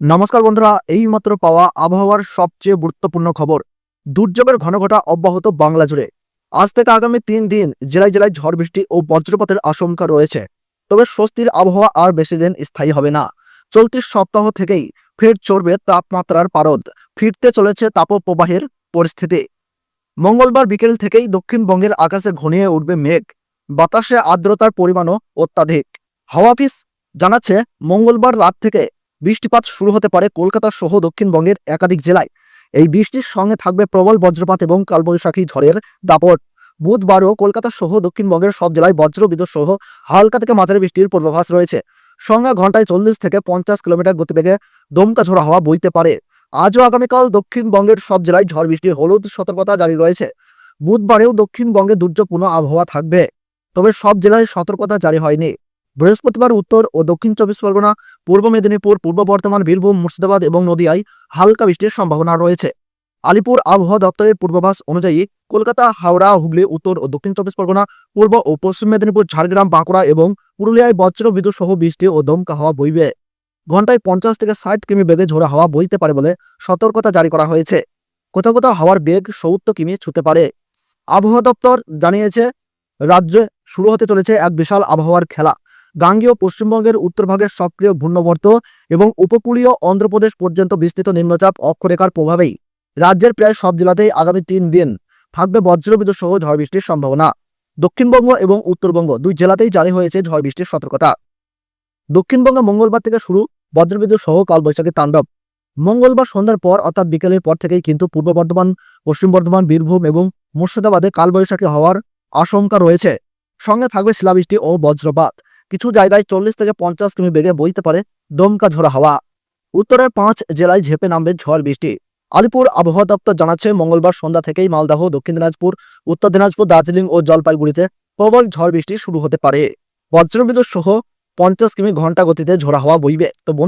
নমস্কার বন্ধুরা, এইমাত্র পাওয়া আবহাওয়ার সবচেয়ে গুরুত্বপূর্ণ খবর। দুর্যোগের ঘনঘটা অব্যাহত বাংলা জুড়ে। আজ থেকে আগামী তিন দিন জেলায় জেলায় ঝড়, বৃষ্টি ও বজ্রপাতের আশঙ্কা রয়েছে। তবে স্বস্তির আবহাওয়া আর বেশি দিন স্থায়ী হবে না। চলতি সপ্তাহ থেকেই ফের চড়বে তাপমাত্রার পারদ। ফিরতে চলেছে তাপপ্রবাহের পরিস্থিতি। মঙ্গলবার বিকেল থেকেই দক্ষিণবঙ্গের আকাশে ঘনিয়ে উঠবে মেঘ। বাতাসে আর্দ্রতার পরিমাণও অত্যাধিক। হাওয়াফিস জানাচ্ছে, মঙ্গলবার রাত থেকে বৃষ্টিপাত শুরু হতে পারে কলকাতা সহ দক্ষিণবঙ্গের একাধিক জেলায়। এই বৃষ্টির সঙ্গে থাকবে প্রবল বজ্রপাত এবং কালবৈশাখী ঝড়ের দাপট। বুধবারও কলকাতা সহ দক্ষিণবঙ্গের সব জেলায় বজ্র বিদ্যুৎ সহ হালকা থেকে মাঝারি বৃষ্টির পূর্বাভাস রয়েছে। সঙ্গে ঘন্টায় চল্লিশ থেকে পঞ্চাশ কিলোমিটার গতিবেগে দমকা ঝোড়া হাওয়া বইতে পারে। আজও আগামীকাল দক্ষিণবঙ্গের সব জেলায় ঝড় বৃষ্টির হলুদ সতর্কতা জারি রয়েছে। বুধবারেও দক্ষিণবঙ্গে দুর্যোগপূর্ণ আবহাওয়া থাকবে। তবে সব জেলায় সতর্কতা জারি হয়নি। বৃহস্পতিবার উত্তর ও দক্ষিণ চব্বিশ পরগনা, পূর্ব মেদিনীপুর, পূর্ব বর্ধমান, বীরভূম, মুর্শিদাবাদ এবং নদিয়ায় হালকা বৃষ্টির সম্ভাবনা রয়েছে। আলিপুর আবহাওয়া দপ্তরের পূর্বাভাস অনুযায়ী কলকাতা, হাওড়া, হুগলি, উত্তর ও দক্ষিণ চব্বিশ পরগনা, পূর্ব ও পশ্চিম মেদিনীপুর, ঝাড়গ্রাম, বাঁকুড়া এবং পুরুলিয়ায় বজ্র, বিদ্যুৎ সহ বৃষ্টি ও দমকা হওয়া বইবে। ঘন্টায় পঞ্চাশ থেকে ষাট কিমি বেগে ঝোড়া হাওয়া বইতে পারে বলে সতর্কতা জারি করা হয়েছে। কোথাও কোথাও হাওয়ার বেগ সত্তর কিমি ছুতে পারে। আবহাওয়া দপ্তর জানিয়েছে, রাজ্যে শুরু হতে চলেছে এক বিশাল আবহাওয়ার খেলা। গাঙ্গীয় পশ্চিমবঙ্গের উত্তরভাগের সক্রিয় ঘূর্ণবর্ত এবং উপকূলীয় অন্ধ্রপ্রদেশ পর্যন্ত বিস্তৃত নিম্নচাপ অক্ষরেখার প্রভাবেই। রাজ্যের প্রায় সব জেলাতেই আগামী তিন দিন থাকবে বজ্রবিদ্যুৎ সহ ঝড় বৃষ্টির সম্ভাবনা। দক্ষিণবঙ্গ এবং উত্তরবঙ্গ দুই জেলাতেই জারি হয়েছে ঝড় বৃষ্টির সতর্কতা। দক্ষিণবঙ্গে মঙ্গলবার থেকে শুরু বজ্রবিদ্যুৎ সহ কালবৈশাখী তাণ্ডব। মঙ্গলবার সন্ধ্যার পর অর্থাৎ বিকেলের পর থেকেই কিন্তু পূর্ব বর্ধমান, পশ্চিম বর্ধমান, বীরভূম এবং মুর্শিদাবাদে কালবৈশাখী হওয়ার আশঙ্কা রয়েছে। সঙ্গে থাকবে শিলাবৃষ্টি ও বজ্রপাত। কিছু জায়গায় চল্লিশ থেকে পঞ্চাশ কিমি বেগে বইতে পারে দমকা ঝোড়া হাওয়া। উত্তরের পাঁচ জেলায় ঝেপে নামবে ঝড় বৃষ্টি। আলিপুর আবহাওয়া দপ্তর জানাচ্ছে, মঙ্গলবার সন্ধ্যা থেকেই মালদাহ, দক্ষিণ দিনাজপুর, উত্তর দিনাজপুর, দার্জিলিং ও জলপাইগুড়িতে প্রবল ঝড় বৃষ্টি শুরু হতে পারে। বজ্রবিদ্যুৎ সহ পঞ্চাশ কিমি ঘণ্টা গতিতে ঝোড়া হাওয়া বইবে। তো বন্ধু